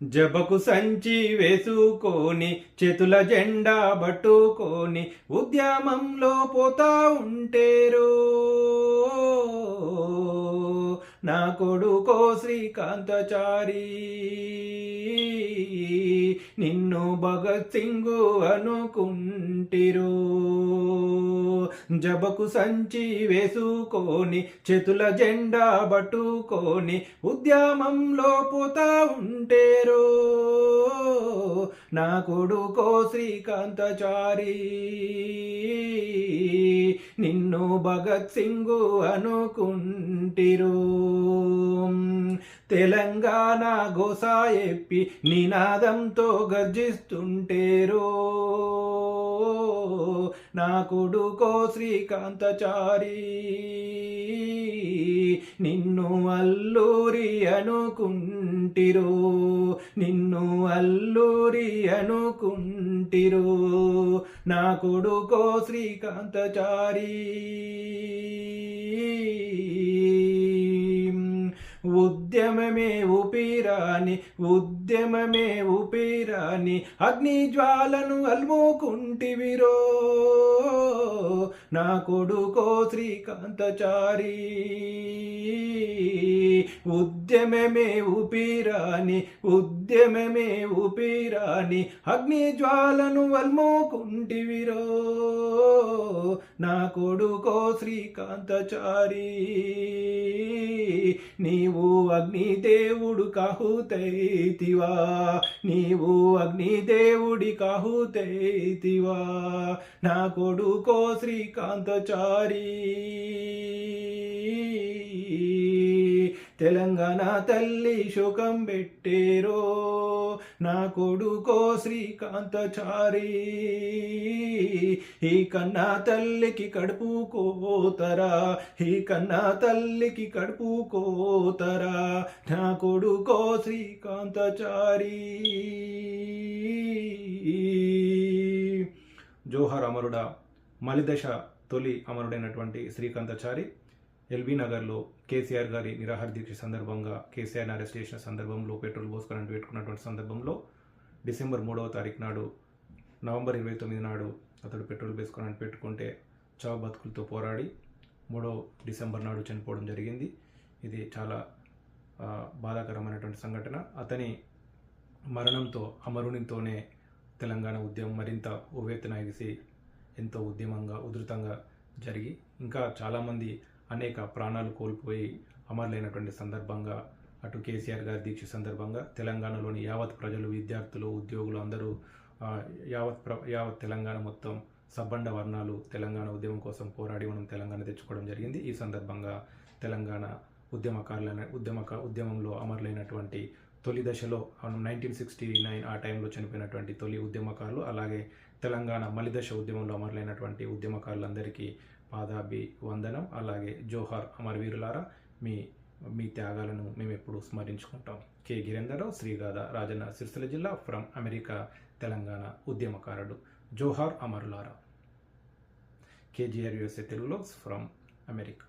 జబకు సంచి వేసుకొని చేతుల జెండా పట్టుకొని ఉద్యమంలో పోతా ఉంటేరో. నా కొడుకో శ్రీకాంతచారి నిన్ను భగత్ సింగు అనుకుంటిరో. జబకు సంచి వేసుకొని చేతుల జెండా పట్టుకొని ఉద్యమంలో పోతా ఉంటేరో నా కొడుకో శ్రీకాంతచారి. నిన్ను భగత్ సింగ్ అనుకుంటిరు. తెలంగాణ గోసా ఎప్పి నినాదంతో గర్జిస్తుంటేరో. కొడుకో శ్రీకాంతచారి. నిన్ను అల్లూరి అనుకుంటిరో నిన్ను అల్లూరి అనుకుంటిరో నా కొడుకో శ్రీకాంతచారి. ఉద్యమమే ఊపిరాని ఉద్యమమే ఊపిరాని అగ్ని జ్వాలను అల్ముకుంటివిరో. నా కొడుకో శ్రీకాంతచారి. ఉద్యమమే ఊపిరాని ఉద్యమమే ఊపిరాని అగ్ని జ్వాలను అల్ముకుంటివిరో. నా కొడుకో శ్రీకాంతచారి. నీవు అగ్నిదేవుడు కాహుతైతివా నీవు అగ్నిదేవుడి కాహుతైతివా నా కొడుకో శ్రీకాంతచారి తెలంగాణ తల్లి శోకం పెట్టేరో నా కొడుకో శ్రీకాంతచారి. ఈ కన్నా తల్లికి కడుపు కోతరా ఈ కన్నా తల్లికి కడుపు కోతరా నా కొడుకో శ్రీకాంతచారి. జోహర్ అమరుడా మలిదశ తొలి అమరుడైనటువంటి శ్రీకాంతచారి. ఎల్బీ నగర్లో కేసీఆర్ గారి నిరాహార దీక్ష సందర్భంగా కేసీఆర్ని అరెస్ట్ చేసిన సందర్భంలో పెట్రోల్ పోసుకొని పెట్టుకున్నటువంటి సందర్భంలో డిసెంబర్ మూడవ తారీఖు నాడు నవంబర్ ఇరవై తొమ్మిది నాడు అతడు పెట్రోల్ వేసుకొని పెట్టుకుంటే చావు బతుకులతో పోరాడి మూడో డిసెంబర్ నాడు చనిపోవడం జరిగింది. ఇది చాలా బాధాకరమైనటువంటి సంఘటన. అతని మరణంతో అమరునితోనే తెలంగాణ ఉద్యమం మరింత ఉవ్వెత్తున ఎగిసి ఎంతో ఉద్యమంగా ఉధృతంగా జరిగి ఇంకా చాలామంది అనేక ప్రాణాలు కోల్పోయి అమరులైనటువంటి సందర్భంగా అటు కేసీఆర్ గారి దీక్ష సందర్భంగా తెలంగాణలోని యావత్ ప్రజలు విద్యార్థులు ఉద్యోగులు అందరూ యావత్ ప్ర యావత్ తెలంగాణ మొత్తం సబ్బండ వర్ణాలు తెలంగాణ ఉద్యమం కోసం పోరాడి మనం తెలంగాణ తెచ్చుకోవడం జరిగింది. ఈ సందర్భంగా తెలంగాణ ఉద్యమకారులైన ఉద్యమక ఉద్యమంలో అమరులైనటువంటి తొలి దశలో నైన్టీన్ సిక్స్టీ నైన్ ఆ టైంలో చనిపోయినటువంటి తొలి ఉద్యమకారులు అలాగే తెలంగాణ మలిదశ ఉద్యమంలో అమరులైనటువంటి ఉద్యమకారులందరికీ పాదాభి వందనం అలాగే జోహార్ అమరవీరులారా మీ మీ త్యాగాలను మేము ఎప్పుడూ స్మరించుకుంటాం. కె. గిరేందర్రావు శ్రీగాథ రాజన్న సిరిసిల్ల జిల్లా ఫ్రమ్ అమెరికా తెలంగాణ ఉద్యమకారుడు. జోహార్ అమరులారా. కేజీఆర్ యూఎస్ఏ తెలుగులో ఫ్రమ్ అమెరికా.